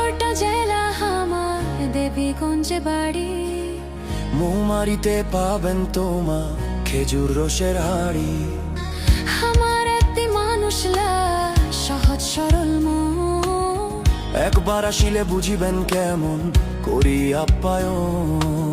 ছোট্টা জেলা আমার দেবীগঞ্জে বাড়ি। মৌমারিতে পাবেন তোমা খেজুর রসের হাড়ি। আমার একটি মানুষ সহজ সরল একবার আসিলে বুঝিবেন কেমন করি আপ্যায়ন।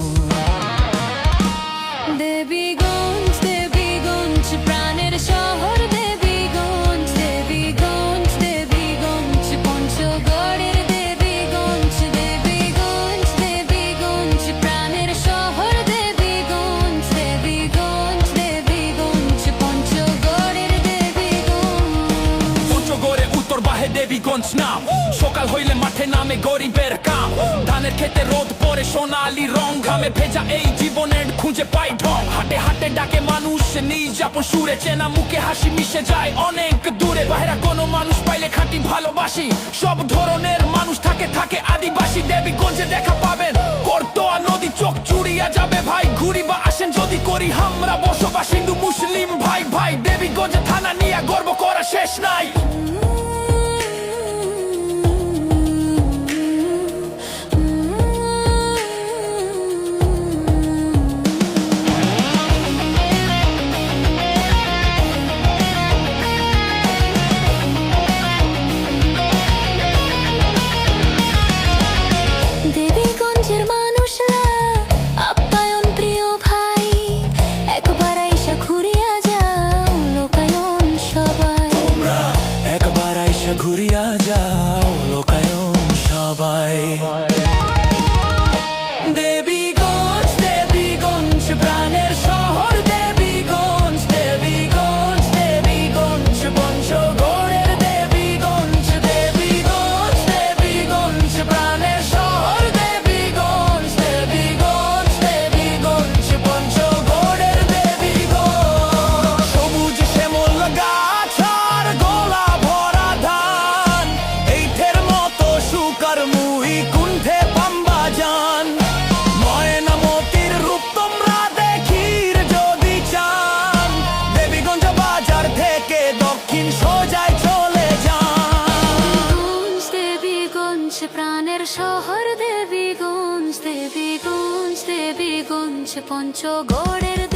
উত্তর দেবীগঞ্জ নাম সকাল হইলে মাঠে নামে গরিবের কাম। ধানের খেতে রোদ পরে সোনালি রং ঘামে। ভেজা এই জীবনের খুঁজে পাই ঢং। হাটে হাটে ডাকে মানুষ নিজ আপন সুরে চেনা মুখে হাসি মিশে যায়। অনেক দূরে বাইরা কোনো মানুষ পাইলে খাঁটি ভালোবাসি। সব ধরনের মানুষ থাকে থাকে আদিবাসী। দেবীগঞ্জে দেখা পাবেন। করতোয়া নদী চোখ চুড়িয়া যাবে ভাই। ঘুরি বা আসেন যদি করি, আমরা বসবাস। হিন্দু, মুসলিম, ভাই ভাই। দেবীগঞ্জে থানা নিয়ে গর্ব করা শেষ নাই। ঘুরিয়া যাও লোকায়ন সবাই। শহর দেবীগঞ্জ দেবীগঞ্জ দেবীগঞ্জ পঞ্চগড়